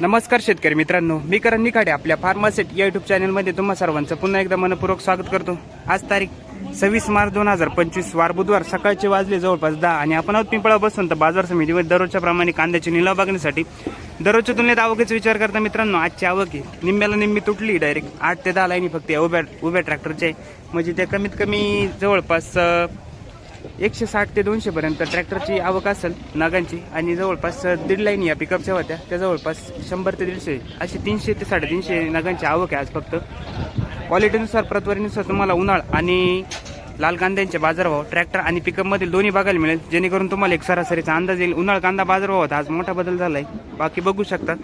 नमस्कार शेतकरी मित्रांनो मी करण निखाडे आपल्या फार्मासेट या युट्यूब चॅनलमध्ये तुम्हा सर्वांचं पुन्हा एकदा मनपूर्वक स्वागत करतो. आज तारीख सव्वीस मार्च दोन हजार पंचवीस वार बुधवार सकाळचे वाजले जवळपास दहा आणि आपण आहोत पिंपळा बसून तर बाजार समितीमध्ये दररोजच्या प्रमाणे कांद्याची निलाव बघण्यासाठी. दररोजच्या तुलनेत आवकेचा विचार करता मित्रांनो आजची आवक आहे निम्म्याला निम्मी तुटली डायरेक्ट आठ ते दहा लाईनी फक्त या उभ्या उभ्या ट्रॅक्टरचे म्हणजे ते कमीत कमी जवळपास एकशे साठ ते दोनशे पर्यंत ट्रॅक्टरची आवक असेल नागांची आणि जवळपास दीड लाईन या पिकअपच्या होत्या. त्या जवळपास शंभर ते दीडशे अशी तीनशे ते साडेतीनशे नागांची आवक आहे आज फक्त. क्वालिटीनुसार प्रतवारीनुसार तुम्हाला उन्हाळ आणि लाल कांद्यांचे बाजारभाव ट्रॅक्टर आणि पिकअपमधील दोन्ही बघायला मिळेल. जेणेकरून तुम्हाला एक सरासरीचा अंदाज येईल. उन्हाळ कांदा बाजारभाव होता आज मोठा बदल झाला आहे बाकी बघू शकता.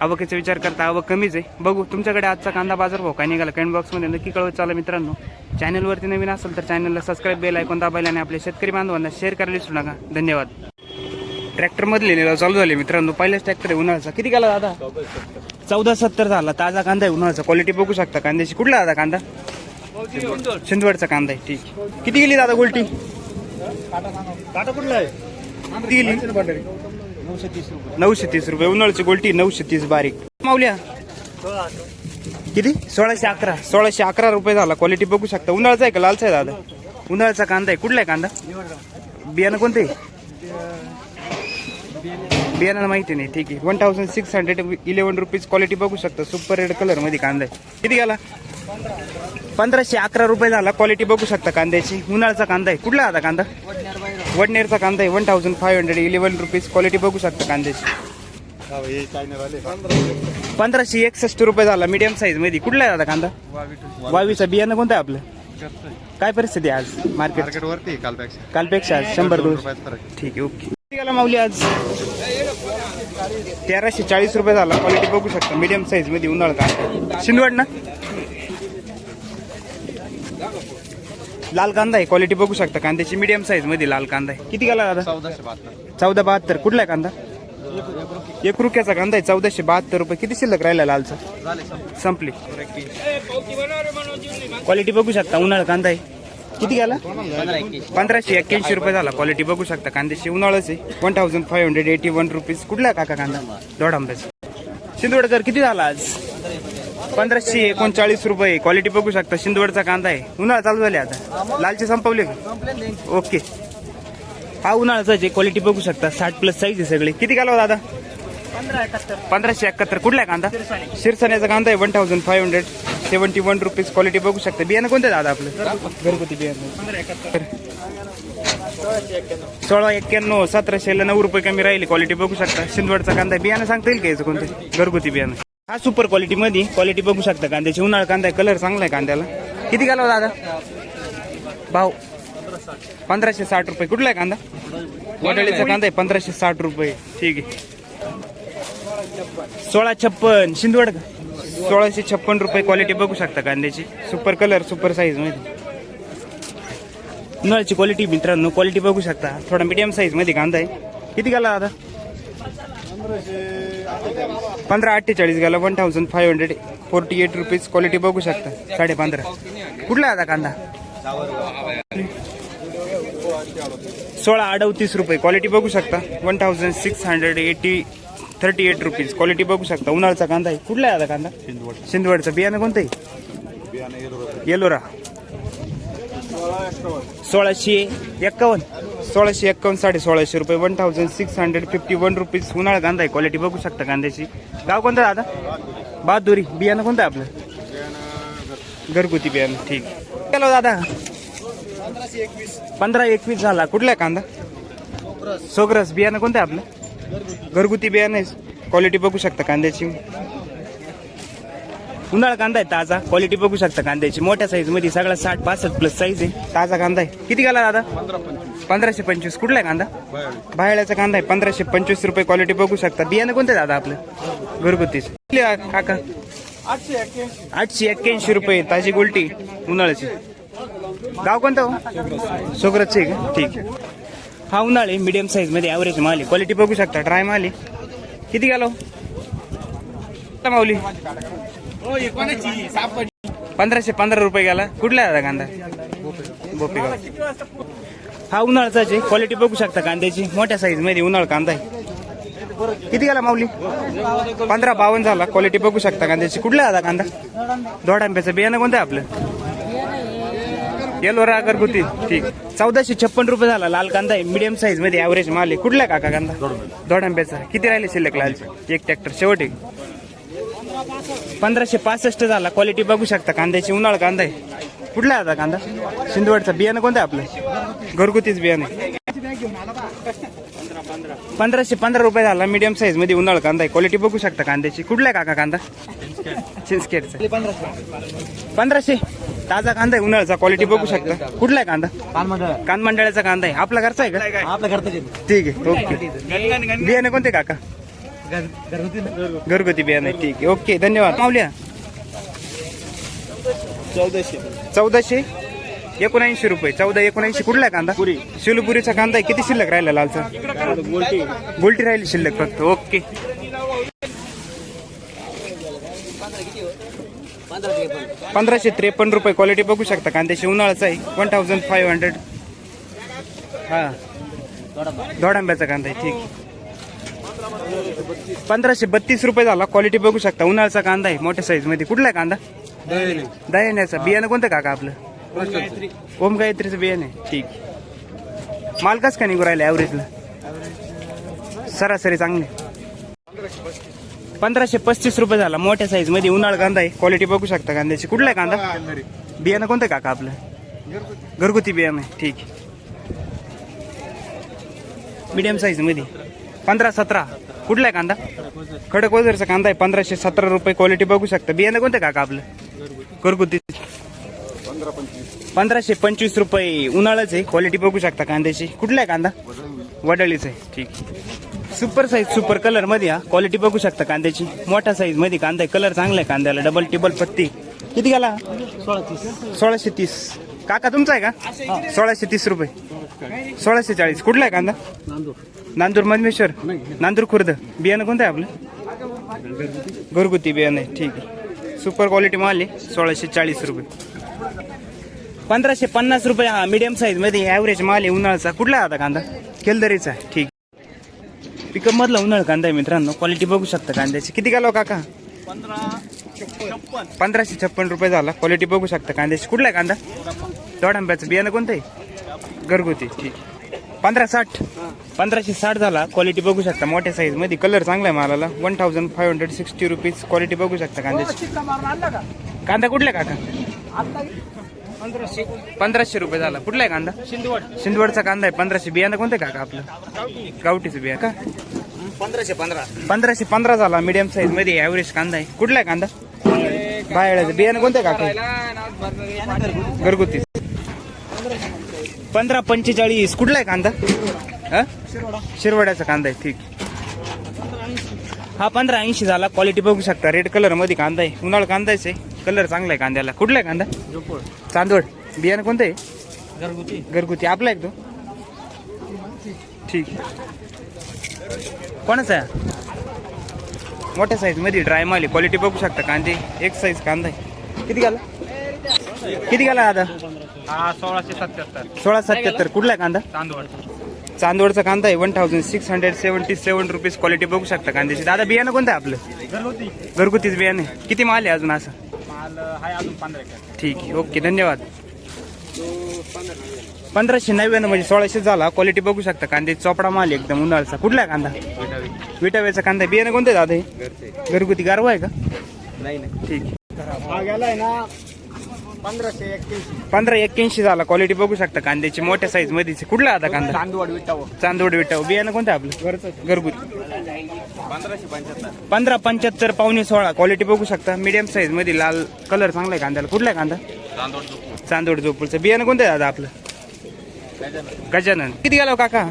आवकेचा विचार करता आवक कमीच आहे. बघू तुमच्याकडे आजचा कांदा बाजार भाव काय निघाला? कमेंट बॉक्समध्ये नक्की कळवत चाला मित्रांनो. चॅनलवरती नवीन असेल तर चॅनलला सबस्क्राईब बेल ऐकून दाबायला आणि आपल्या शेतकरी बांधवांना शेअर करायला विसरू नका. धन्यवाद. ट्रॅक्टरमधले लिलाव चालू झाले मित्रांनो. पहिलाच ट्रॅक्टर आहे उन्हाळ्याचा. किती गेला दादा? चौदा सत्तर झाला. ताजा कांदा आहे उन्हाळ्याचा. क्वालिटी बघू शकता. कांद्याची कुठला दादा कांदा? शिंदवडचा कांदा आहे. ठीक. किती गेली दादा गोल्टी? काटा कुठला आहे? किती गेली? नऊशे तीस रुपये. नऊशे तीस रुपये. उन्हाळ्याची गोल्टी नऊशे तीस बारीक. माऊल्या. किती? सोळाशे अकरा. सोळाशे अकरा रुपये झाला. क्वालिटी बघू शकता. उन्हाळ्याचा आहे का? लालचा आहे दादा? उन्हाळ्याचा कांदा आहे. कुठला आहे कांदा? बियाणं कोणते? बियाणं माहिती नाही. ठीक आहे. One thousand six hundred eleven rupees quality बघू शकता. सुपर रेड कलरमध्ये कांदा आहे. किती गेला? पंधराशे अकरा रुपये झाला. क्वालिटी बघू शकता कांद्याची. उन्हाळ्याचा कांदा आहे. कुठला आता कांदा? वडनेरचा कांदा आहे one thousand five hundred eleven rupees quality बघू शकता कांद्याची. पंधराशे एकसष्ट रुपये झाला मीडियम साईजमध्ये. कुठला आहे दादा कांदा? वावीचा. बियाणं कोणतं आहे आपलं? काय परिस्थिती आहे आज? मार्केट वरती कालपेक्षा. कालपेक्षा आज शंभर दोन. ठीक आहे ओके. गेला माऊली आज. तेराशे चाळीस रुपये झाला. क्वालिटी बघू शकता. मीडियम साईजमध्ये उन्हाळ कांदा. शिंदवड ना लाल कांदा आहे क्वालिटी बघू शकता. कांद्याची मीडियम साईजमध्ये लाल कांदा आहे. किती गेला दादा? चौदाशे बहात्तर चौदा बहात्तर. कुठला आहे कांदा? एक रुपयाचा कांदा आहे चौदाशे बहात्तर रुपये. किती शिल्लक राहिला लालचा? संपली. क्वालिटी बघू शकता. उन्हाळा कांदा आहे. किती गेला? पंधराशे एक्क्याऐंशी रुपये झाला. क्वालिटी बघू शकता. कांद्याची उन्हाळाच आहे. One thousand five hundred eighty one rupees कुठला आहे काका कांदा? दोड आंब्याचा शिंदवडकर किती झाला आज? पंधराशे एकोणचाळीस रुपये. क्वालिटी बघू शकता. शिंदवडचा कांदा आहे. उन्हाळा चालू झाले आता. लालचे संपवले. का ओके. हा उन्हाळ्याचा आहे. क्वालिटी बघू शकता. साठ प्लस साईज आहे सगळे. किती घालावं दादा? पंधराशे एकाहत्तर. कुठला आहे कांदा? शिरसाण्याचा कांदा आहे. One thousand five hundred seventy one rupees quality बघू शकता. बियाणं कोणतं दादा आपलं? घरगुती बियाणं. सोळा एक्क्याण्णव सतराशेला नऊ रुपये कमी राहिली. क्वालिटी बघू शकता. शिंदवडचा कांदा आहे. बियाणं सांगता येईल का याचं कोणतं? घरगुती बियाणं. हा सुपर क्वालिटी मध्ये क्वालिटी बघू शकता कांद्याची. उन्हाळा कांदा कलर चांगला आहे कांद्याला. किती घालावं दादा? भाव? पंधराशे साठ रुपये. कुठला आहे कांदा? वडाळीचा कांदा आहे पंधराशे साठ रुपये. ठीक आहे. सोळा छप्पन. शिंदवड का? सोळाशे छप्पन रुपये क्वालिटी बघू शकता कांद्याची. सुपर कलर सुपर साईजमध्ये नळची क्वालिटी मित्रांनो क्वालिटी बघू शकता. थोडा मीडियम साईजमध्ये कांदा आहे. किती घाला दादा? पंधरा अठ्ठेचाळीस गेला one thousand five hundred forty eight rupees quality बघू शकता साडे पंधरा. कुठला आहे आता कांदा? सोळा अडतीस रुपये क्वालिटी बघू शकता one thousand six hundred eighty thirty eight rupees quality बघू शकता. उन्हाळ्याचा कांदा आहे. कुठला आहे आता कांदा? शिंदवडचा. बियाणं कोणतं आहे? येलोरा. सोळाशे एक्कावन्न सोळाशे एक्कावन्न साडे सोळाशे रुपये one thousand six hundred fifty one rupees उन्हाळा कांदा आहे क्वालिटी बघू शकता कांद्याची. गाव कोणतं दादा? बहादुरी. बियाणं कोणतं आहे आपलं? घरगुती बियाणं. ठीक. चलो दादा. पंधरा एकवीस झाला. कुठला आहे कांदा? सोगरस. बियाणं कोणतं आहे आपलं? घरगुती बियाणं आहे. क्वालिटी बघू शकता कांद्याची. उन्हाळा कांदा आहे ताजा. क्वालिटी बघू शकता कांद्याची. मोठ्या साईजमध्ये सगळा साठ पासष्ट प्लस साईज आहे. ताजा कांदा आहे. किती गेला दादा? पंधराशे पंचवीस. कुठला आहे कांदा? बाहेरचा कांदा आहे. पंधराशे पंचवीस रुपये क्वालिटी बघू शकता. बियाणं कोणतं आहे दादा आपलं? घरगुतीच कुठली काका? आठशे एक्क्याऐंशी रुपये. ताजी गोल्टी. उन्हाळ्याची. गाव कोणतं हो? आहे का ठीक हा उन्हाळे मिडियम साईजमध्ये ॲव्हरेज माल आहे. क्वालिटी बघू शकता. ड्राय माल आहे. किती गेलो हो? माऊली. पंधराशे पंधरा रुपये गेला. कुठला आहे कांदा? बोपेगाव हा उन्हाळ्याचा आहे. क्वालिटी बघू शकता कांद्याची. मोठ्या साईजमध्ये उन्हाळ कांदा आहे. किती गेला माऊली? पंधरा बावन्न झाला. क्वालिटी बघू शकता कांद्याची. कुठला आहे कांदा? दोड आंब्याचं. बियाणं कोणतं आहे आपलं? येलो रा घरगुती. ठीक. चौदाशे छप्पन रुपये झाला. लाल कांदा आहे. मिडियम साईजमध्ये ऍव्हरेज माल आहे. कुठला काका कांदा? दोड आंब्याचा. किती राहिले शिल्लक लाल? एक ट्रॅक्टर शेवटी. पंधराशे पासष्ट झाला. क्वालिटी बघू शकता. कांद्याची उन्हाळ कांदा आहे. कुठला आहे आता कांदा? शिंदवडचा बियाणं कोणतं आहे आपलं? घरगुतीच बियाणं आहे. पंधराशे पंधरा रुपये झाला. मीडियम साईजमध्ये उन्हाळ कांदा आहे. क्वालिटी बघू शकता कांद्याची. कुठला काका कांदा? पंधराशे. ताजा कांदा आहे उन्हाळ्याचा. क्वालिटी बघू शकता. कुठला आहे कांदा? कान मंडळाचा कांदा आहे. आपला घरचा आहे का? आपल्या घरचं ठीक आहे. ओके. बियाणे कोणते काका? घरगुती बियाणे ठीक आहे. ओके धन्यवाद. माऊल्या. चौदाशे. चौदाशे एकोणऐंशी रुपये. चौदा एकोणऐंशी. कुठला कांदा? पुरी. शिलपुरीचा कांदा आहे. किती शिल्लक राहिला लालचा? गोल्टी. राहिली शिल्लक फक्त. ओके. पंधराशे त्रेपन्न रुपये क्वालिटी बघू शकता. कांद्याची उन्हाळ्याचा आहे. वन थाउजंड फाईव्ह हंड्रेड हा. दोडांब्याचा कांदा आहे. ठीक पंधराशे बत्तीस रुपये झाला. क्वालिटी बघू शकता. उन्हाळ्याचा कांदा आहे मोठ्या साईजमध्ये. कुठला आहे कांदा? दयाण्याचा बियाणं कोणतं काका आपलं? ओम गायत्रीचं बियाणं आहे. ठीक. मालकाच का निघू राहिलं ॲव्हरेजला सरासरी चांगले. पंधराशे पस्तीस रुपये झाला. मोठ्या साईजमध्ये उन्हाळ कांदा आहे. क्वालिटी बघू शकता कांद्याची. कुठला आहे कांदा? बियाणं कोणतं काका आपलं? घरगुती. बियाणं आहे. ठीक. मीडियम साईजमध्ये. पंधरा सतरा. कुठला आहे कांदा? खडक वजरचा कांदा आहे पंधराशे सतरा रुपये क्वालिटी बघू शकता. बियाणं कोणतं आहे काका आपलं? घरगुती. पंधराशे पंचवीस रुपये. उन्हाळाच आहे क्वालिटी बघू शकता कांद्याची. कुठला आहे कांदा? वडळीच आहे. ठीक. सुपर साईज सुपर कलरमध्ये हा क्वालिटी बघू शकता कांद्याची. मोठ्या साईजमध्ये कांदा आहे. कलर चांगला आहे कांद्याला. डबल टेबल पत्ती किती गेला? सोळाशे तीस. काका तुमचा आहे का? सोळाशे तीस रुपये. सोळाशे चाळीस. कुठला आहे कांदा? नांदूर मधमेश्वर. नांदूर खुर्द. बियाणं कोणतं आहे आपलं? घरगुती बियाणं आहे. ठीक आहे. सुपर क्वालिटी माल आहे. सोळाशे चाळीस रुपये. पंधराशे पन्नास रुपये हा मीडियम साईजमध्ये ॲव्हरेज माल आहे उन्हाळाचा कुठला आहे आता कांदा? केलदरीचा आहे. ठीक पिकअप मधला उन्हाळ कांदा आहे मित्रांनो. क्वालिटी बघू शकता कांद्याची. किती गालो हो काका? पंधराशे छप्पन रुपये झाला. क्वालिटी बघू शकता कांद्याची. कुठला आहे कांदा? दोडांब्याचं बियाणं कोणतं आहे? घरगुती. ठीक. पंधरा साठ. पंधराशे साठ झाला. क्वालिटी बघू शकता. मोठ्या साईजमध्ये. कलर चांगला आहे मालाला. One thousand five hundred sixty rupees quality बघू शकता कांद्याची. कांदा कुठला आहे काका? पंधराशे. रुपये झाला. कुठला आहे कांदा? शिंदवड. शिंदवडचा कांदा आहे. पंधराशे बियाणं कोणतं आहे काका आपलं? गावठीचं बिया का? पंधराशे पंधरा. पंधराशे पंधरा झाला. मीडियम साईजमध्ये ॲव्हरेज कांदा आहे. कुठला आहे कांदा? बाहेरचं. बियाणं कोणतं काका? घरगुती. पंधरा पंचेचाळीस. कुठला आहे कांदा? हा? शिरवड्याचा कांदा आहे ठीक. हा पंधरा ऐंशी झाला. क्वालिटी बघू शकता. रेड कलरमध्ये कांदा आहे. उन्हाळ कांदाच आहे कलर चांगला आहे कांद्याला. कुठला आहे कांदा? चांदवड. बियाणं कोणतं आहे? घरगुती. घरगुती. आपला आहे तो. ठीक. कोणाचा आहे? मोठ्या साईजमध्ये ड्राय माल आहे. क्वालिटी बघू शकता. कांदे एक साईज कांदा आहे. किती गेला? किती गेला हा सोळाशे सत्याहत्तर. सोळा सत्याहत्तर. कुठला आहे कांदा? तांदूळ चांदवडचा कांदा आहे. One thousand six hundred seventy seven rupees quality बघू शकता कांद्याची. दादा बियाणं कोणतं आहे आपलं? घरगुती. घरगुतीच बियाणं किती माल आहे अजून असं? माल हाय अजून पंधरा एकर ठीक आहे. ओके धन्यवाद. पंधराशे नव्याण्णव म्हणजे सोळाशे झाला. क्वालिटी बघू शकता. कांदे चोपडा माल एकदम उन्हाळ्याचा. कुठला आहे कांदा? विटाव्याचा कांदा आहे. बियाणं कोणतं दादा हे? घरगुती गारवा आहे का? नाही नाही. ठीक आहे. हा गेलाय ना पंधराशे एक्क्याऐंशी. पंधरा एक्क्याऐंशी झाला. क्वालिटी बघू शकता कांद्याची. मोठ्या साईजमध्ये कुठला आता कांदा? तांदूळ विटावं. चांदोड विटाव. बियाणं कोणतं आपलं? घरचं. घरगुती. पंधराशे पंच्याहत्तर. पंधरा पंच्याहत्तर पावणे सोळा. क्वालिटी बघू शकता. मीडियम साईजमध्ये लाल कलर चांगला आहे कांद्याला. कुठला आहे कांदा? तांदूळ चांदोड झोपूरचं बियाणं कोणतं आहे दादा आपलं? गजानन. किती गेला हो काका?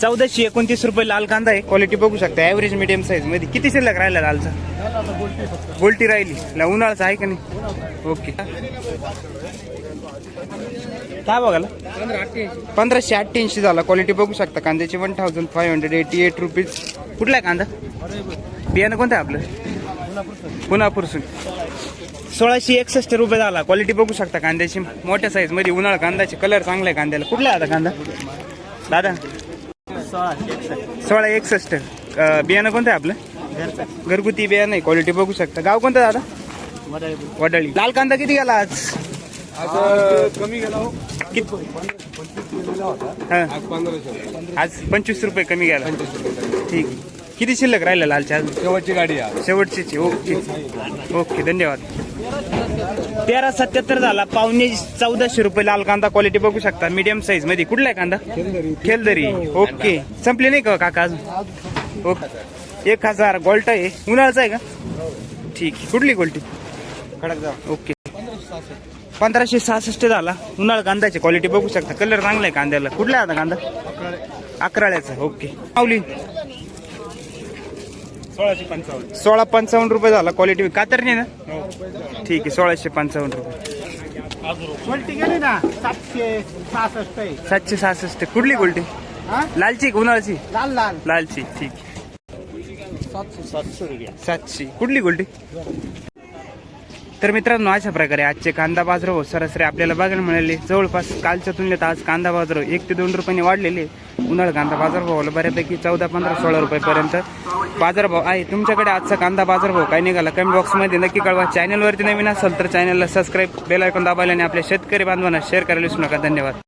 चौदाशे एकोणतीस रुपये लाल कांदा आहे. क्वालिटी बघू शकता. ॲव्हरेज मीडियम साईजमध्ये. किती शिल्लक राहिला लालचा? गोल्टी राहिली. ला उन्हाळ्याचा आहे का नाही? ओके. काय बघाला पंधराशे अठ्ठ्याऐंशी झाला. क्वालिटी बघू शकता. कांद्याची one thousand five hundred eighty eight rupees कुठला आहे कांदा? बियाणं कोणतं आहे आपलं? पुन्हापूरसून सोळाशे एकसष्ट रुपये झाला. क्वालिटी बघू शकता कांद्याची. मोठ्या साईजमध्ये उन्हाळा कांद्याचे कलर चांगला आहे कांद्याला. कुठला आता कांदा? दादा? सोळा एकसष्ट. सोळा एकसष्ट बियाणं कोणतं आहे आपलं? घरगुती बियाणं आहे. क्वालिटी बघू शकता. गाव कोणतं दादा? वडाळी. लाल कांदा किती गेला आज कमी गेला हो आज? आज पंचवीस रुपये कमी गेला. ठीक आहे. किती शिल्लक राहिलं लालच्या अजून? शेवटची गाडी आहे. शेवटची ओके. ओके धन्यवाद. तेरा सत्याहत्तर झाला. पावणे चौदाशे रुपये लाल कांदा क्वालिटी बघू शकता. मीडियम साईजमध्ये. कुठला आहे कांदा? खेलदरी. ओके. संपले नाही का काका अजून? ओके. एक हजार गोल्ट आहे. उन्हाळ्याचा आहे का? ठीक आहे. कुठली गोल्टी ओके. पंधराशे सहासष्ट झाला. उन्हाळा कांद्याची क्वालिटी बघू शकता. कलर चांगला आहे कांद्याला. कुठला आहे आता कांदा? अकराळ्याचा. ओके. माऊली. सोळाशे पंचावन्न. सोळा पंचावन्न रुपये झाला क्वालिटी कातरणी ना? ठीक आहे सोळाशे पंचावन्न रुपये. क्वालिटी गेली ना? सातशे सहासष्ट आहे. सातशे सहासष्ट. कुठली गोल्टी हा? लालची का उन्हाळ्याची? लाल लाल. लालची ठीक. सातशे सातशे रुपये. सातशे. कुठली गोल्टी तर मित्रांनो अशा प्रकारे आजचे कांदा बाजारभाव सरासरी आपल्याला बघायला मिळाले. जवळपास कालच्या तुलनेत आज कांदा बाजारभाव एक ते दोन रुपयांनी वाढलेले. उन्हाळ कांदा बाजारभावाला बऱ्यापैकी चौदा पंधरा सोळा रुपयेपर्यंत. बाजारभाव आहे. तुमच्याकडे आजचा कांदा बाजारभाव काय निघाला? कमेंट बॉक्समध्ये नक्की कळवा. चॅनलवरती नवीन असेल तर चॅनलला सबस्क्राईब बेल ऐकून दाबायला आणि आपल्या शेतकरी बांधवांना शेअर करायला विसरू नका. धन्यवाद.